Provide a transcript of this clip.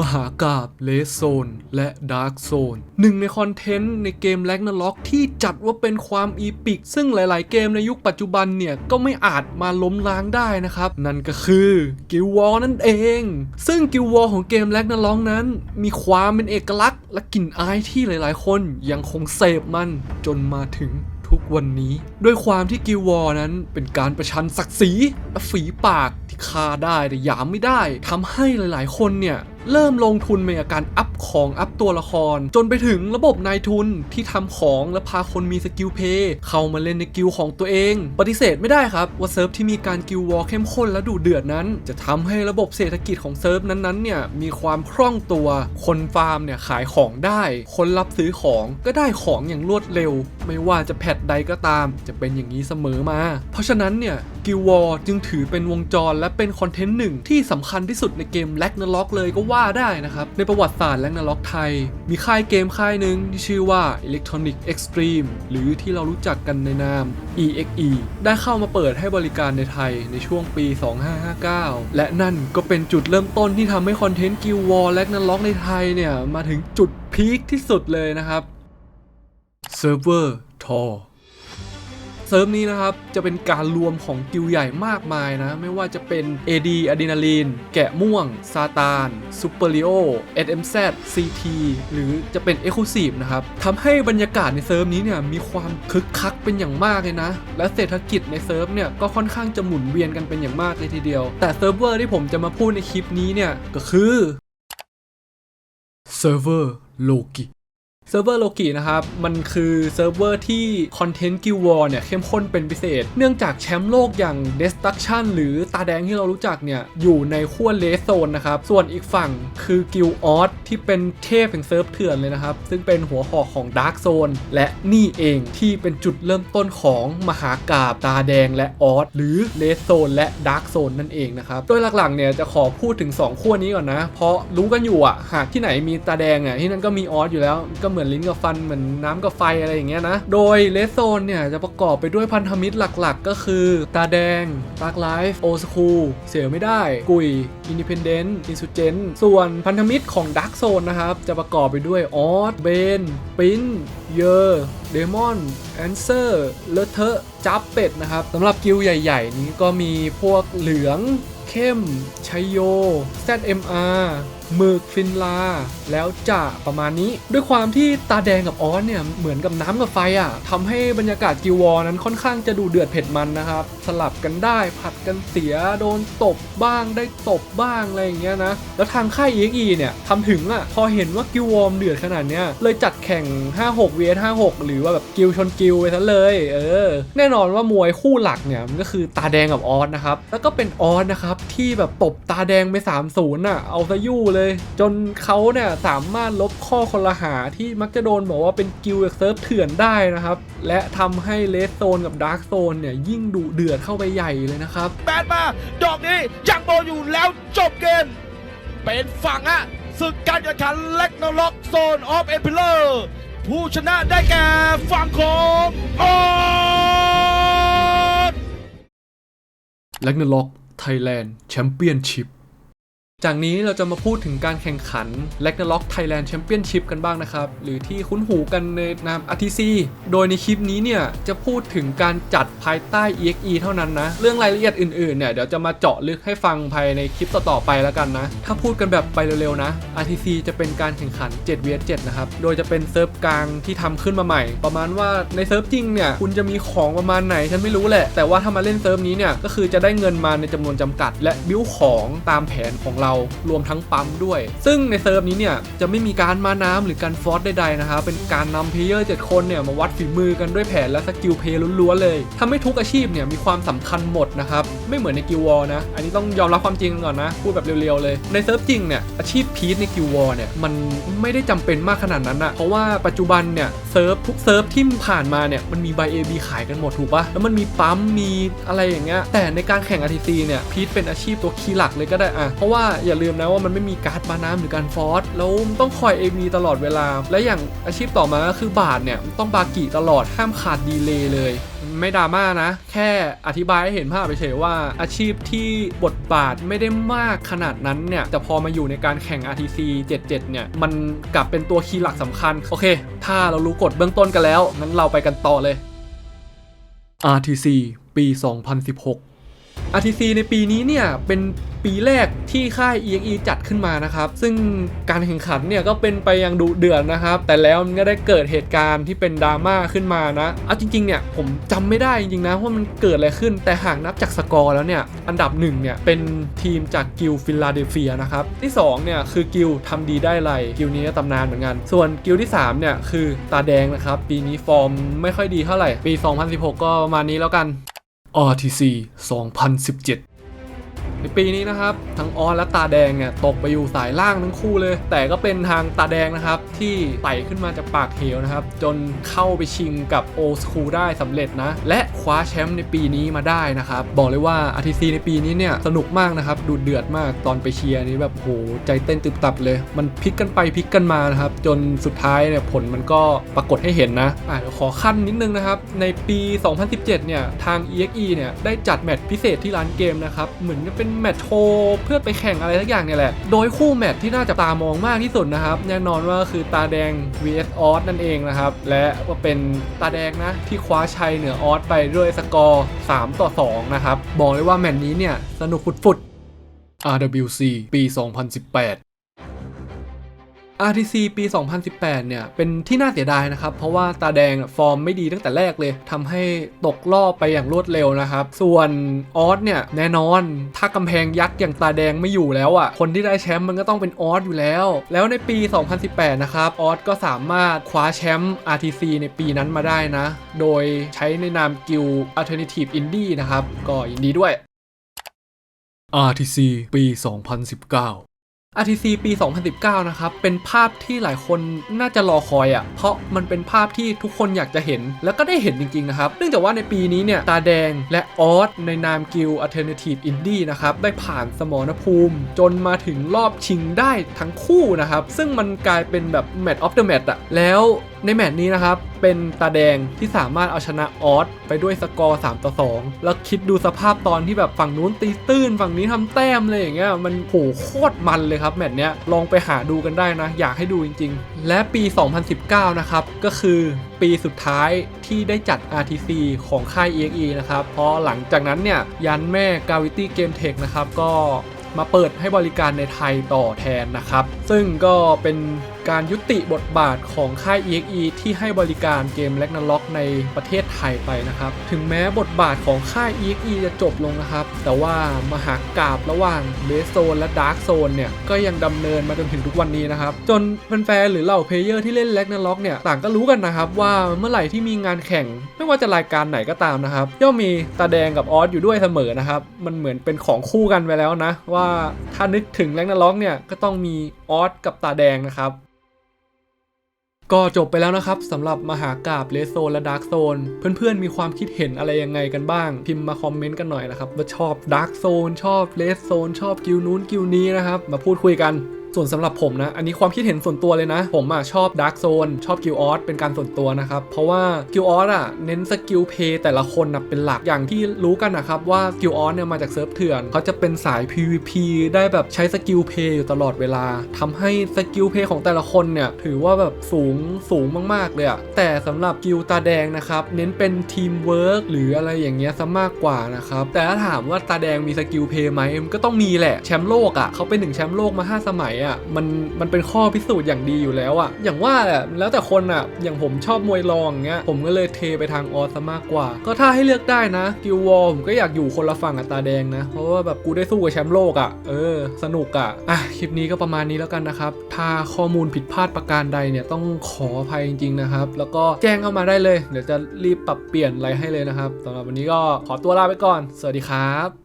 มหากาบเลสโซน และดาร์กโซนหนึ่งในคอนเทนต์ในเกมแ a กนาล็อกที่จัดว่าเป็นความอีปิก ซึ่งหลาย ๆ เกมในยุคปัจจุบันเนี่ย ก็ไม่อาจมาล้มล้างได้นะครับ นั่นก็คือกิลวอลนั่นเอง ซึ่งกิลวอลของเกมแ a กนาล็อกนั้น มีความเป็นเอกลักษณ์ และกลิ่นอายที่หลาย ๆ คนยังคงเสพมันจนมาถึงทุก วันนี้ ด้วยความที่กิลวอร์นั้นเป็นการประชันศักดิ์ศรีและฝีปากที่ฆ่าได้แต่หยามไม่ได้ทำให้หลาย ๆ คนเนี่ยเริ่มลงทุนในการอัพของอัพตัวละคร จนไปถึงระบบนายทุนที่ทำของและพาคนมีสกิลเพย์เข้ามาเล่นในกิลของตัวเอง ปฏิเสธไม่ได้ครับ ว่าเซิร์ฟที่มีการกิลวอร์เข้มข้นและดุเดือดนั้น จะทำให้ระบบเศรษฐกิจของเซิร์ฟนั้นๆเนี่ยมีความคล่องตัว คนฟาร์มเนี่ยขายของได้ คนรับซื้อของก็ได้ของอย่างรวดเร็ว ไม่ว่าจะแพทใดก็ตามจะเป็นอย่างนี้เสมอมา เพราะฉะนั้นเนี่ยกิลวอร์จึงถือเป็นวงจรและเป็นคอนเทนต์หนึ่งที่สำคัญที่สุดในเกมแล็กนาล็อกเลยก็ว่าได้นะครับ ในประวัติศาสตร์แล็กนาล็อกไทย มีค่ายเกมค่ายหนึ่งที่ชื่อว่า Electronic Extreme หรือที่เรารู้จักกันในนาม EXE ได้เข้ามาเปิดให้บริการในไทยในช่วงปี 2559 และนั่นก็เป็นจุดเริ่มต้นที่ทำให้คอนเทนต์กิลวอร์แล็กนาล็อกในไทยเนี่ย มาถึงจุดพีคที่สุดเลยนะครับเซิร์ฟเวอร์ทอ เซิร์ฟนี้นะครับ จะเป็นการรวมของกิลใหญ่มากมายนะ ไม่ว่าจะเป็น AD อะดรีนาลีน แกะม่วง ซาตานซูเปอร์ลิโอ SMZ CT หรือจะเป็น e x c l u s i v e นะครับทำให้บรรยากาศในเซิร์ฟนี้เนี่ยมีความคึกคักเป็นอย่างมากเลยนะ และเศรษฐกิจในเซิร์ฟเนี่ยก็ค่อนข้างจะหมุนเวียนกันเป็นอย่างมากเลยทีเดียว แต่เซิร์ฟเวอร์ที่ผมจะมาพูดในคลิปนี้เนี่ยก็คือเซิร์ฟเวอร์โลกิ เซิร์ฟเวอร์โลกินะครับ มันคือเซิร์ฟเวอร์ที่คอนเทนต์กิลวอร์เนี่ยเข้มข้นเป็นพิเศษ เนื่องจากแชมป์โลกอย่าง Destruction หรือตาแดงที่เรารู้จักเนี่ย อยู่ในขั้วเลสโซนนะครับ ส่วนอีกฝั่งคือกิลออสที่เป็นเทพแห่งเซิร์ฟเถื่อนเลยนะครับ ซึ่งเป็นหัวหอกของดาร์กโซนและนี่เองที่เป็นจุดเริ่มต้นของมหากาบตาแดงและออสหรือเลสโซนและดาร์กโซนนั่นเองนะครับโดยหลักๆเนี่ยจะขอพูดถึง2ขั้วนี้ก่อนนะเพราะรู้กันอยู่อะหากที่ไหนมีตาแดงอะที่นั่นก็มีออสอยู่แล้วก็เหมือนือนลิ้นกับฟันเหมือนน้ำกับไฟอะไรอย่างเงี้ยนะ โดยเลสโซนเนี่ยจะประกอบไปด้วยพันธมิตรหลักๆ ก็คือ ตาแดงตากไลฟ์โอสคูเสียไม่ได้ กุยอินดิเพนเดนต์อินซูเจนส่วนพันธมิตรของดักโซนนะครับ จะประกอบไปด้วยออสเบนปินเยอร์เดมอนแอนเซอร์เลเทอะจับเป็ดนะครับสำหรับกิลใหญ่ ๆ นี้ก็มีพวกเหลืองเข้มชัยโย ZMR หมึกฟินลา แล้วจะประมาณนี้ ด้วยความที่ตาแดงกับออสเนี่ยเหมือนกับน้ำกับไฟอะ่ะทำให้บรรยากาศกิลวอนั้นค่อนข้างจะดูเดือดเผ็ดมันนะครับ สลับกันได้ผัดกันเสียโดนตบบ้างได้ตบบ้างอะไรอย่างเงี้ยนะ แล้วทางค่าย EXE เนี่ยทำถึงอะ่ะพอเห็นว่ากิลวอมเดือดขนาดเนี้ยเลยจัดแข่ง 56 vs 56 หรือว่าแบบกิลชนกิลไปซะเลย เออ แน่นอนว่ามวยคู่หลักเนี่ยมันก็คือตาแดงกับออสนะครับแล้วก็เป็นออสนะครับที่แบบตบตาแดงไป3-0น่ะเอาซะยู่เลยจนเขาเนี่ยสามารถลบข้อคนละหาที่มักจะโดนบอกว่าเป็นกิลด์เซิร์ฟเถื่อนได้นะครับ และทำให้เลสโซนกับดาร์กโซนเนี่ยยิ่งดุเดือดเข้าไปใหญ่เลยนะครับ แบดมา ดอกนี้ยังโดนอยู่แล้วจบเกม เป็นฝั่งอะศึกการแข่งขันเล็กนล็อกโซนออฟเอพิเลอร์ผู้ชนะได้แก่ฝั่งของออสแลกนาล็อกไทยแลนด์แชมเปี้ยนชิพ จากนี้เราจะมาพูดถึงการแข่งขัน l a g n a r o k Thailand Championship กันบ้างนะครับ หรือที่คุ้นหูกันในนาม RTC โดยในคลิปนี้เนี่ยจะพูดถึงการจัดภายใต้ EXE เท่านั้นนะ เรื่องรายละเอียดอื่นๆเนี่ยเดี๋ยวจะมาเจาะลึกให้ฟังภายในคลิปต่อๆไปแล้วกันนะ ถ้าพูดกันแบบไปเร็วๆนะ RTC จะเป็นการแข่งขัน 7 v 7นะครับ โดยจะเป็นเซิร์ฟกลางที่ทำขึ้นมาใหม่ ประมาณว่าในเซิร์ฟจริงเนี่ยคุณจะมีของประมาณไหนฉันไม่รู้แหละแต่ว่าถ้ามาเล่นเซิร์ฟนี้เนี่ยก็คือจะได้เงินมาในจำนวนจำกัด และบิวของตามแผนของเรารวมทั้งปั๊มด้วย ซึ่งในเซิร์ฟนี้เนี่ยจะไม่มีการมาน้ำหรือการฟอสใดๆนะครับเป็นการนำเพลเยอร์7คนเนี่ยมาวัดฝีมือกันด้วยแผนและสกิลเพลย์ล้วนๆเลยทำให้ทุกอาชีพเนี่ยมีความสำคัญหมดนะครับไม่เหมือนในกิลวอลนะอันนี้ต้องยอมรับความจริงก่อนนะพูดแบบเร็วๆเลยในเซิร์ฟจริงเนี่ยอาชีพพีทในกิลวอลเนี่ยมันไม่ได้จำเป็นมากขนาดนั้นอะเพราะว่าปัจจุบันเนี่ยเซิร์ฟทุกเซิร์ฟที่ผ่านมาเนี่ยมันมีใบ AB ขายกันหมดถูกปะแล้วมันมีปั๊มมีอะไรอย่างเงี้ยแต่ในการแข่ง RTC เนี่ยพีทเป็นอาชีพตัวคีย์หลักเลยก็ได้อะเพราะว่าอย่าลืมนะว่ามันไม่มีการ์ดมาน้ำหรือการฟอสแล้วต้องคอย AB ตลอดเวลา และอย่างอาชีพต่อมาก็คือบาทเนี่ยต้องบากิตลอดห้ามขาดดีเลย์เลย ไม่ดราม่านะ แค่อธิบายให้เห็นภาพไปเฉยว่าอาชีพที่บทบาทไม่ได้มากขนาดนั้นเนี่ยแต่พอมาอยู่ในการแข่ง RTC 77 เนี่ย มันกลับเป็นตัวคีย์หลักสำคัญ โอเค ถ้าเรารู้กฎเบื้องต้นกันแล้วงั้นเราไปกันต่อเลย RTC ปี 2016 RTC ในปีนี้เนี่ยเป็นปีแรกที่ค่าย EXE จัดขึ้นมานะครับ ซึ่งการแข่งขันเนี่ยก็เป็นไปอย่างดุเดือดนะครับ แต่แล้วมันก็ได้เกิดเหตุการณ์ที่เป็นดราม่าขึ้นมานะ เอาจริงๆเนี่ยผมจำไม่ได้จริงๆนะว่ามันเกิดอะไรขึ้น แต่หากนับจากสกอร์แล้วเนี่ยอันดับหนึ่งเนี่ยเป็นทีมจากกิลฟิลาเดลเฟียนะครับ ที่สองเนี่ยคือกิลทำดีได้ไรกิลนี้ตำนานเหมือนกัน ส่วนกิลที่สามเนี่ยคือตาแดงนะครับปีนี้ฟอร์มไม่ค่อยดีเท่าไหร่ปี 2016 ก็ประมาณนี้แล้วกัน RTC 2017 ในปีนี้นะครับทั้งออนและตาแดงเนี่ยตกไปอยู่สายล่างทั้งคู่เลย แต่ก็เป็นทางตาแดงนะครับที่ไต่ขึ้นมาจากปากเหวนะครับ จนเข้าไปชิงกับโอสคูได้สำเร็จนะ และคว้าแชมป์ในปีนี้มาได้นะครับ บอกเลยว่า RTC ในปีนี้เนี่ยสนุกมากนะครับดูเดือดมากตอนไปเชียร์นี่แบบโหใจเต้นตึบตับเลย มันพลิกกันไปพลิกกันมานะครับจนสุดท้ายเนี่ยผลมันก็ปรากฏให้เห็นนะอะเดี๋ยวขอขั้นนิดนึงนะครับในปี 2017 เนี่ยทาง EXE เนี่ยได้จัดแมตช์พิเศษที่ร้านเกมนะครับเหมือนจะเป็นแมตช์โชว์เพื่อไปแข่งอะไรสักอย่างเนี่ยแหละ โดยคู่แมตช์ที่น่าจะตามองมากที่สุดนะครับ แน่นอนว่าคือตาแดง vs ออสนั่นเองนะครับ และก็เป็นตาแดงนะที่คว้าชัยเหนือออสไปด้วยสกอร์ 3 ต่อ 2 นะครับ บอกเลยว่าแมตช์นี้เนี่ยสนุกฟุดๆ RWC ปี 2018 RTC ปี 2018 เนี่ย เป็นที่น่าเสียดายนะครับ เพราะว่าตาแดงฟอร์มไม่ดีตั้งแต่แรกเลยทำให้ตกรอบไปอย่างรวดเร็วนะครับ ส่วนออสเนี่ย แน่นอน ถ้ากำแพงยักษ์อย่างตาแดงไม่อยู่แล้วอะ่ะ คนที่ได้แชมป์มันก็ต้องเป็นออสอยู่แล้ว แล้วในปี 2018 นะครับออสก็สามารถคว้าแชมป์ RTC ในปีนั้นมาได้นะ โดยใช้ในนามกิล Alternative Indie นะครับ ก็ยินดีด้วย RTC ปี 2019 RTC ปี 2019 นะครับ เป็นภาพที่หลายคนน่าจะรอคอยอะ่ะ เพราะมันเป็นภาพที่ทุกคนอยากจะเห็น แล้วก็ได้เห็นจริง ๆ นะครับ เนื่องจากว่าในปีนี้เนี่ย ตาแดงและออสในนามกิล Alternative Indie นะครับ ได้ผ่านสมรภูมิ จนมาถึงรอบชิงได้ทั้งคู่นะครับ ซึ่งมันกลายเป็นแบบ Match of the Match อะแล้ว ในแมตช์นี้นะครับ เป็นตาแดงที่สามารถเอาชนะออสไปด้วยสกอร์ 3 ต่อ 2 แล้วคิดดูสภาพตอนที่แบบฝั่งนู้นตีตื้น ฝั่งนี้ทำแต้มเลยอย่างเงี้ยมันโหโคตรมันเลยครับแมตช์เนี้ยลองไปหาดูกันได้นะ อยากให้ดูจริง ๆ และปี 2019 นะครับ ก็คือปีสุดท้ายที่ได้จัด RTC ของค่าย EXE นะครับ เพราะหลังจากนั้นเนี่ยยันแม่ Gravity Game Tech นะครับก็มาเปิดให้บริการในไทยต่อแทนนะครับ ซึ่งก็เป็น การยุติบทบาทของค่าย EXE ที่ให้บริการเกม Ragnarok ในประเทศไทยไปนะครับ ถึงแม้บทบาทของค่าย EXE จะจบลงนะครับ แต่ว่ามหากราบระหว่าง b a s e Zone และ Dark Zone เนี่ย ก็ยังดำเนินมาจนถึงทุกวันนี้นะครับ จนแฟนๆหรือเหล่าเพลเยอร์ที่เล่น Ragnarok เนี่ย ต่างก็รู้กันนะครับว่าเมื่อไหร่ที่มีงานแข่ง ไม่ว่าจะรายการไหนก็ตามนะครับย่อมมีตาแดงกับออสอยู่ด้วยเสมอนะครับมันเหมือนเป็นของคู่กันไปแล้วนะ ว่าถ้านึกถึงแรงนาล็อกเนี่ยก็ต้องมีออสกับตาแดงนะครับ ก็จบไปแล้วนะครับสำหรับมหากราบเลโซนและดาร์กโซนเพื่อนๆมีความคิดเห็นอะไรยังไงกันบ้าง พิมพ์มาคอมเมนต์กันหน่อยนะครับว่าชอบดาร์กโซนชอบเลโซนชอบกิลนู้นกิลนี้นะครับ มาพูดคุยกัน ส่วนสำหรับผมนะ อันนี้ความคิดเห็นส่วนตัวเลยนะ ผมอะชอบดาร์กโซนชอบกิลออสเป็นการส่วนตัวนะครับ เพราะว่ากิลออสอะเน้นสกิลเพย์แต่ละคนนะเป็นหลักอย่างที่รู้กันนะครับว่ากิลออสเนี่ยมาจากเซิร์ฟเถื่อนเขาจะเป็นสาย PVP ได้แบบใช้สกิลเพย์อยู่ตลอดเวลาทำให้สกิลเพย์ของแต่ละคนเนี่ยถือว่าแบบสูงสูงมากๆเลยอะแต่สำหรับกิลตาแดงนะครับเน้นเป็นทีมเวิร์กหรืออะไรอย่างเงี้ยซะมากกว่านะครับแต่ถ้าถามว่าตาแดงมีสกิลเพย์ไหมมันก็ต้องมีแหละแชมป์โลกอะเขาเป็นหนึ่งแชมป์โลกมา 5 สมัยอะมันมันเป็นข้อพิสูจน์อย่างดีอยู่แล้วอะอย่างว่าแหละแล้วแต่คนอะอย่างผมชอบมวยรองเงี้ยผมก็เลยเทไปทางออสมากกว่า ก็ถ้าให้เลือกได้นะกิลวอลผมก็อยากอยู่คนละฝั่งกับตาแดงนะ เพราะว่าแบบกูได้สู้กับแชมป์โลกอะเออ สนุกอะอะคลิปนี้ก็ประมาณนี้แล้วกันนะครับถ้าข้อมูลผิดพลาดประการใดเนี่ยต้องขออภัยจริงๆนะครับ แล้วก็แจ้งเข้ามาได้เลย เดี๋ยวจะรีบปรับเปลี่ยนอะไรให้เลยนะครับสำหรับวันนี้ก็ขอตัวลาไปก่อน สวัสดีครับ